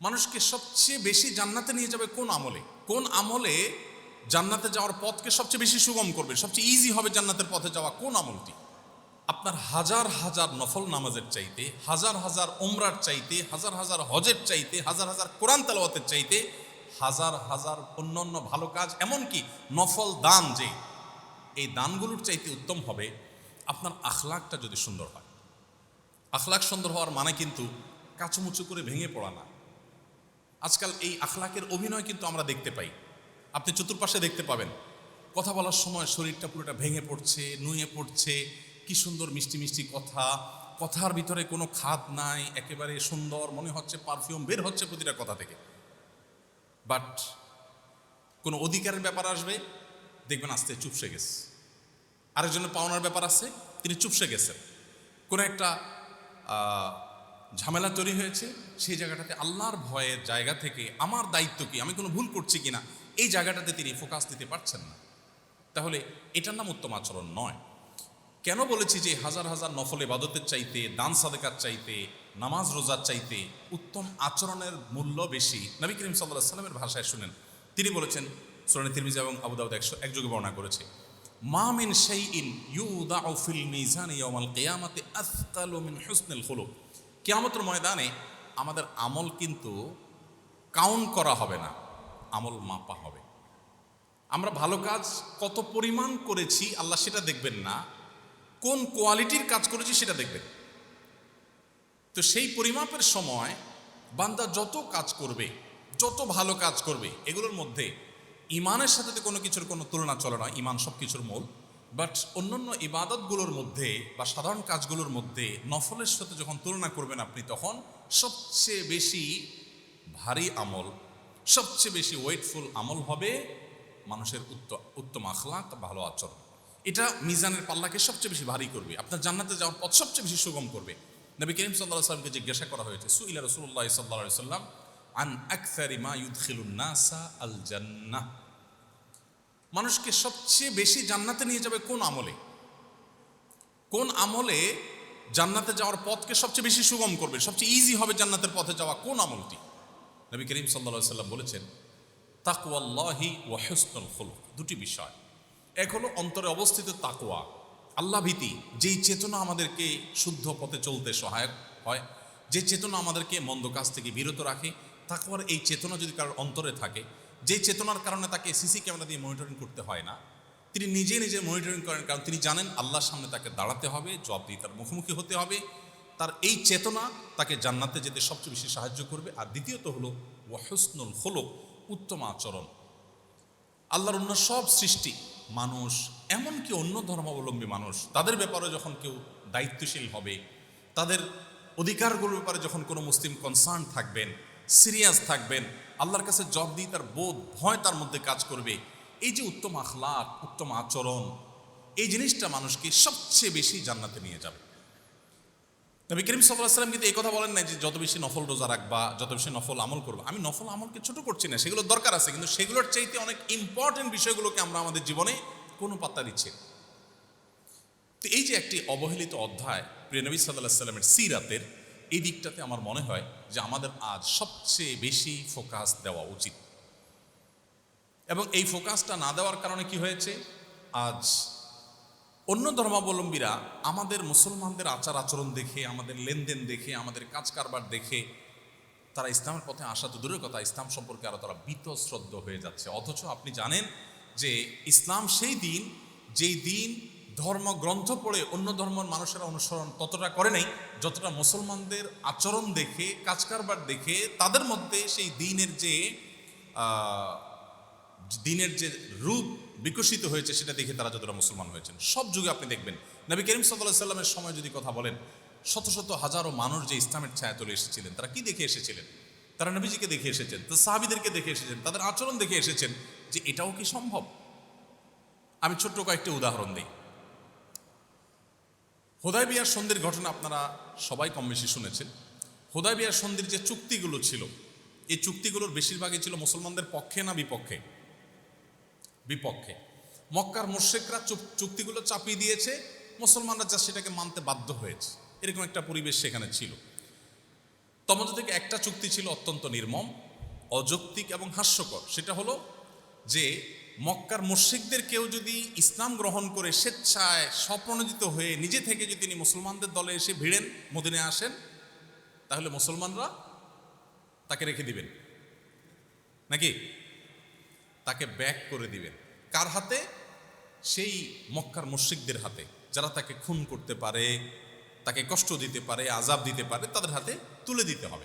মানুষকে সবচেয়ে বেশি জান্নাতে নিয়ে যাবে কোন আমলে? কোন আমলে জান্নাতে যাওয়ার পথকে সবচেয়ে বেশি সুগম করবে? সবচেয়ে ইজি হবে জান্নাতের পথে যাওয়া কোন আমলটি? আপনার হাজার হাজার নফল নামাজের চাইতে, হাজার হাজার ওমরার চাইতে, হাজার হাজার হজের চাইতে, হাজার হাজার কোরআন তালাওয়াতের চাইতে, হাজার হাজার অন্যান্য ভালো কাজ, এমনকি নফল দান যে, এই দানগুলোর চাইতে উত্তম হবে আপনার আখলাকটা যদি সুন্দর হয়। আখলাক সুন্দর হওয়ার মানে কিন্তু কাচুমুচু করে ভেঙে পড়া না। আজকাল এই আখলাকের অভিনয় কিন্তু আমরা দেখতে পাই। আপনি চতুর্পাশে দেখতে পাবেন। কথা বলার সময় শরীরটা পুরোটা ভেঙে পড়ছে, নুয়ে পড়ছে, কি সুন্দর মিষ্টি মিষ্টি কথা। কথার ভিতরে কোনো খাদ নাই, একেবারে সুন্দর, মনে হচ্ছে পারফিউম বের হচ্ছে প্রতিটা কথা থেকে। বাট কোনো অধিকারের ব্যাপার আসবে, দেখবেন আস্তে চুপসে গেছে। আরেকজনের পাওনার ব্যাপার আছে, তিনি চুপসে গেছেন। কোনো একটা ঝামেলা তৈরি হয়েছে, সেই জায়গাটাতে আল্লাহর ভয়ের জায়গা থেকে আমার দায়িত্ব কি? আমি কোনো ভুল করছি কিনা? এই জায়গাটাতে তিনি ফোকাস দিতে পারছেন না। তাহলে এটার নাম উত্তম আচরণ নয়। কেন বলেছি যে হাজার হাজার নফল ইবাদতের চাইতে, দান সাদেকার চাইতে, নামাজ রোজার চাইতে উত্তম আচরণের মূল্য বেশি? নবী করিম সাল্লাহ সাল্লামের ভাষায় শুনেন। তিনি বলেছেন, সোরানি তিরমিজা এবং আবু দাউদ একশো একযোগে বর্ণনা করেছে, মা মিন শাইইন ইউদাউ ফিল মিজান ইয়াউমাল কিয়ামাতি আথকালু মিন হুসনিল খুলুক। কিয়ামতের ময়দানে আমাদের আমল কিন্তু কাউন্ট করা হবে না, আমল মাপা হবে। আমরা ভালো কাজ কত পরিমাণ করেছি আল্লাহ সেটা দেখবেন না, কোন কোয়ালিটির কাজ করেছি সেটা দেখবেন। তো সেই পরিমাপের সময় বান্দা যত কাজ করবে, যত ভালো কাজ করবে, এগুলোর মধ্যে ইমানের সাথে কোনো কিছুর কোনো তুলনা চলে না, ইমান সব কিছুর মূল। বাট অন্যান্য ইবাদতগুলোর মধ্যে বা সাধারণ কাজগুলোর মধ্যে নফলের সাথে যখন তুলনা করবেন আপনি, তখন সবচেয়ে বেশি ভারী আমল, সবচেয়ে বেশি ওয়েটফুল আমল হবে মানুষের উত্তম উত্তম আখলাক, ভালো আচরণ। এটা মিজানের পাল্লাকে সবচেয়ে বেশি ভারী করবে, আপনার জান্নাতে যাওয়ার পথ সবচেয়ে বেশি সুগম করবে। নবী করিম সাল্লাহ সাল্লামকে জিজ্ঞাসা করা হয়েছে সুইলা রসুল্লাহ সাল্লাহ সাল্লাম আন আকসারি মা ইউদখিলুন নাসা আল জান্নাহ মানুষকে সবচেয়ে বেশি জান্নাতে নিয়ে যাবে কোন আমলে? কোন আমলে জান্নাতে যাওয়ার পথকে সবচেয়ে বেশি সুগম করবে, সবচেয়ে ইজি হবে জান্নাতের পথে যাওয়া কোন আমলটি? নবী করিম সাল্লা সাল্লাম বলেছেন তাকুয়াল্লাহি ওয়া হুসনুল খুলুক, দুটি বিষয়। এক হলো অন্তরে অবস্থিত তাকুয়া আল্লাহ ভীতি, যেই চেতনা আমাদেরকে শুদ্ধ পথে চলতে সহায়ক হয়, যে চেতনা আমাদেরকে মন্দ কাজ থেকে বিরত রাখে তাকুয়ার এই চেতনা যদি কারোর অন্তরে থাকে যে চেতনার কারণে তাকে সিসি ক্যামেরা দিয়ে মনিটরিং করতে হয় না, তিনি নিজে নিজে মনিটরিং করেন, কারণ তিনি জানেন আল্লাহর সামনে তাকে দাঁড়াতে হবে জব দিয়ে তার মুখোমুখি হতে হবে। তার এই চেতনা তাকে জান্নাতে যেতে সবচেয়ে বেশি সাহায্য করবে। আর দ্বিতীয়ত হলো ওয়াহসনুল হলক উত্তম আচরণ। আল্লাহর অন্য সব সৃষ্টি মানুষ, এমনকি অন্য ধর্মাবলম্বী মানুষ, তাদের ব্যাপারে যখন কেউ দায়িত্বশীল হবে, তাদের অধিকারগুলোর ব্যাপারে যখন কোনো মুসলিম কনসার্ন থাকবেন সিরিয়াস থাকবেন। আল্লাহর কাছে জব দিয়ে তার বোধ, ভয় তার মধ্যে কাজ করবে। এই যে উত্তম আখলাক, উত্তম আচরণ, এই জিনিসটা মানুষকে সবচেয়ে বেশি জান্নাতে নিয়ে যাবে। নবী করিম সাল্লাহ সাল্লাম কিন্তু এই কথা বলেন না যে যত বেশি নফল রোজা রাখবা, যত বেশি নফল আমল করবা। আমি নফল আমলকে ছোট করছি না, সেগুলোর দরকার আছে, কিন্তু সেগুলোর চাইতে অনেক ইম্পর্টেন্ট বিষয়গুলোকে আমরা আমাদের জীবনে কোনো পাত্তা দিচ্ছি তো এই যে একটি অবহেলিত অধ্যায়, প্রিয় নবী সাল্লাহ সাল্লামের সিরাতের এই দিকটাতে আমার মনে হয় যে আমাদের আজ সবচেয়ে বেশি ফোকাস দেওয়া উচিত। এবং এই ফোকাসটা না দেওয়ার কারণে কি হয়েছে? আজ অন্য ধর্মাবলম্বীরা আমাদের মুসলমানদের আচার আচরণ দেখে, আমাদের লেনদেন দেখে, আমাদের কাজ কারবার দেখে, তারা ইসলামের পথে আসা তো দূরের কথা, ইসলাম সম্পর্কে আরও তারা বীতশ্রদ্ধ হয়ে যাচ্ছে। অথচ আপনি জানেন যে ইসলাম সেই দিন, যেই দিন ধর্মগ্রন্থ পড়ে অন্য ধর্মের মানুষেরা অনুসরণ ততটা করে নাই, যতটা মুসলমানদের আচরণ দেখে, কাজ কারবার দেখে, তাদের মধ্যে সেই দিনের যে দিনের যে রূপ বিকশিত হয়েছে সেটা দেখে তারা যতটা মুসলমান হয়েছেন। সব যুগে আপনি দেখবেন, নবী করিম সাল্লাহ সাল্লামের সময় যদি কথা বলেন, শত শত হাজারো মানুষ যে ইসলামের ছায়া তুলে এসেছিলেন, তারা কি দেখে এসেছিলেন? তারা নবীজিকে দেখে এসেছেন তো সাহাবিদেরকে দেখে এসেছেন, তাদের আচরণ দেখে এসেছেন যে এটাও কি সম্ভব? আমি ছোট্ট কয়েকটি উদাহরণ দিই। হোদাই বিয়ার সন্ধির ঘটনা আপনারা সবাই কম বেশি শুনেছেন। হোদাই বিয়ার সন্ধির যে চুক্তিগুলো ছিল, এই চুক্তিগুলোর বেশিরভাগই ছিল মুসলমানদের পক্ষে না বিপক্ষে? বিপক্ষে। মক্কার মোর্শেকরা চুক্তিগুলো চাপিয়ে দিয়েছে, মুসলমানরা যা সেটাকে মানতে বাধ্য হয়েছে। এরকম একটা পরিবেশ সেখানে ছিল। তমজ থেকে একটা চুক্তি ছিল অত্যন্ত নির্মম, অযৌক্তিক এবং হাস্যকর। সেটা হলো যে মক্কার মুশ্রিকদের কেউ যদি ইসলাম গ্রহণ করে স্বেচ্ছায় স্বপ্রণোজিত হয়ে নিজে থেকে যদি তিনি মুসলমানদের দলে এসে ভিড়েন মদিনে আসেন, তাহলে মুসলমানরা তাকে রেখে দিবেন। নাকি? তাকে ব্যাক করে দিবেন। কার হাতে? সেই মক্কার মুশ্রিকদের হাতে। যারা তাকে খুন করতে পারে, তাকে কষ্ট দিতে পারে আজাব দিতে পারে, তাদের হাতে তুলে দিতে হবে।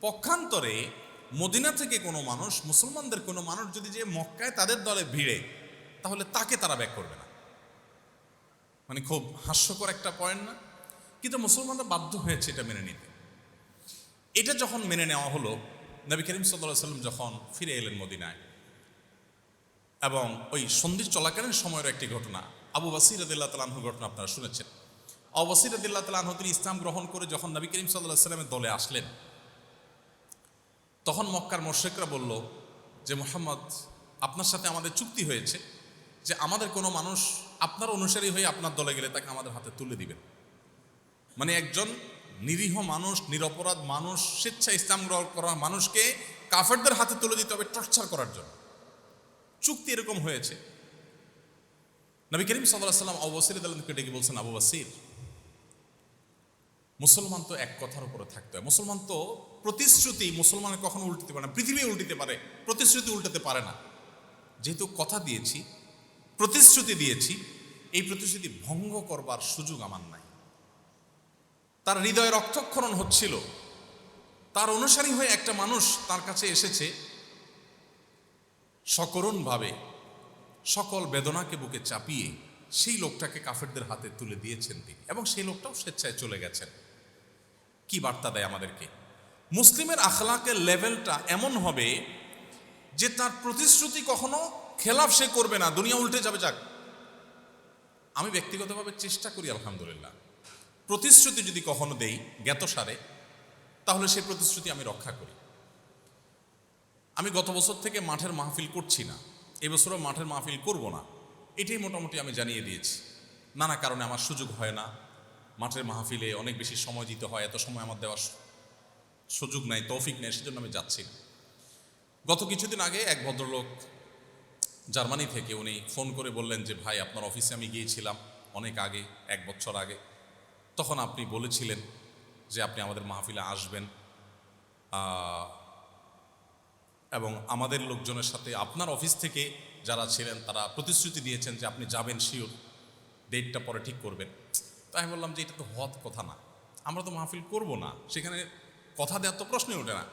পক্ষান্তরে মদিনা থেকে কোনো মানুষ, মুসলমানদের কোনো মানুষ যদি যে মক্কায় তাদের দলে ভিড়ে, তাহলে তাকে তারা ব্যাক করবে না। মানে খুব হাস্যকর একটা পয়েন্ট না? কিন্তু মুসলমানরা বাধ্য হয়েছে এটা মেনে নিতে। এটা যখন মেনে নেওয়া হলো, নবী করিম সাল্লাহ সাল্লাম যখন ফিরে এলেন মদিনায়, এবং ওই সন্ধির চলাকালীন সময়ের একটি ঘটনা, আবু বাসির আদিল্লাহ তালাহুর ঘটনা আপনারা শুনেছেন। আবু বাসির আদিল্লাহ তালাহ তিনি ইসলাম গ্রহণ করে যখন নবী করিম সাল্লাহ সাল্লামের দলে আসলেন তখন মক্কার মোর্শেকরা বলল যে, মোহাম্মদ, আপনার সাথে আমাদের চুক্তি হয়েছে যে আমাদের কোনো মানুষ আপনার অনুসারী হয়ে আপনার দলে গেলে তাকে আমাদের হাতে তুলে দিবেন। মানে একজন নিরীহ মানুষ, নিরপরাধ মানুষ, স্বেচ্ছা ইসলাম গ্রহণ করা মানুষকে কাফেরদের হাতে তুলে দিতে হবে টর্চার করার জন্য। চুক্তি এরকম হয়েছে। নবী করিম সাল্লাহ সাল্লাম আবু বসির আদালকে ডেকে বলছেন, আবু বাসির মুসলমান তো এক কথার উপরে থাকতে হয়। মুসলমান তো প্রতিশ্রুতি মুসলমানের কখনো উল্টিতে পারে না, পৃথিবী উল্টিতে পারে, প্রতিশ্রুতি উল্টাতে পারে না। যেহেতু কথা দিয়েছি, প্রতিশ্রুতি দিয়েছি, এই প্রতিশ্রুতি ভঙ্গ করবার সুযোগ আমার নাই। তার হৃদয়ে রক্তক্ষরণ হচ্ছিল। তার অনুসারী হয়ে একটা মানুষ তার কাছে এসেছে, সকরণভাবে, সকল বেদনাকে বুকে চাপিয়ে সেই লোকটাকে কাফেরদের হাতে তুলে দিয়েছেন তিনি এবং সেই লোকটাও স্বেচ্ছায় চলে গেছেন। কি বার্তা দেয় আমাদেরকে? মুসলিমের আখলাকের লেভেলটা এমন হবে যে তার প্রতিশ্রুতি কখনো খেলাফ সে করবে না, দুনিয়া উল্টে যাবে, যাক। আমি ব্যক্তিগতভাবে চেষ্টা করি, আলহামদুলিল্লাহ। প্রতিশ্রুতি যদি কখনো দেই, জ্ঞাতসারে, তাহলে সেই প্রতিশ্রুতি আমি রক্ষা করি। আমি গত বছর থেকে মাঠের মাহফিল করছি না এবছরও মাঠের মাহফিল করব না, এটাই মোটামুটি আমি জানিয়ে দিয়েছি। নানা কারণে আমার সুযোগ হয় না, মাঠের মাহফিলে অনেক বেশি সময় দিতে হয়, এত সময় আমার দেওয়ার সুযোগ নাই, তৌফিক নেই, সেজন্য আমি যাচ্ছি না। গত কিছুদিন আগে এক ভদ্রলোক জার্মানি থেকে উনি ফোন করে বললেন যে, ভাই, আপনার অফিসে আমি গিয়েছিলাম অনেক আগে, এক বছর আগে। তখন আপনি বলেছিলেন যে, আপনি আমাদের মাহফিলে আসবেন এবং আমাদের লোকজনের সাথে আপনার অফিস থেকে যারা ছিলেন, তারা প্রতিশ্রুতি দিয়েছেন যে, আপনি যাবেন শিওর, ডেটটা পরে ঠিক করবেন। তাই বললাম যে, এটা তো হওয়ার কথা না। আমরা তো মাহফিল করব না। সেখানে কথা দেওয়ার তো প্রশ্নই ওঠে না।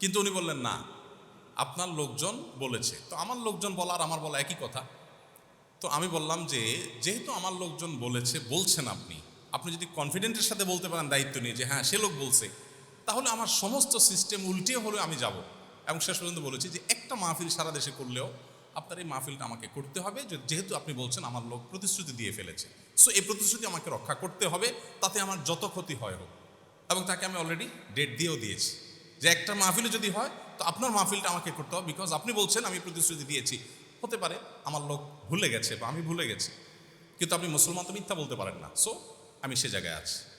কিন্তু উনি বললেন, না, আপনার লোকজন বলেছে। তো আমার লোকজন বলা আর আমার বলা একই কথা। তো আমি বললাম যে, যেহেতু আমার লোকজন বলেছে, বলছেন আপনি আপনি যদি কনফিডেন্টের সাথে বলতে পারেন দায়িত্ব নিয়ে যে হ্যাঁ সে লোক বলছে, তাহলে আমার সমস্ত সিস্টেম উল্টিয়ে হলেও আমি যাব। এবং শেষ পর্যন্ত বলেছি যে, একটা মাহফিল সারা দেশে করলেও আপনার এই মাহফিলটা আমাকে করতে হবে। যেহেতু আপনি বলছেন, আমার লোক প্রতিশ্রুতি দিয়ে ফেলেছে। সো, এই প্রতিশ্রুতি আমাকে রক্ষা করতে হবে। তাতে আমার যত ক্ষতি হয় হোক। এবং তাকে আমি অলরেডি ডেট দিয়েও দিয়েছি। যে একটা মাহফিলে যদি হয়, তো আপনার মাহফিলটা আমাকে করতে হবে বিকজ আপনি বলছেন, আমি প্রতিশ্রুতি দিয়েছি। হতে পারে আমার লোক ভুলে গেছে বা আমি ভুলে গেছি। কিন্তু আপনি মুসলমান তো মিথ্যা বলতে পারেন না। সো আমি সে জায়গায় আছি।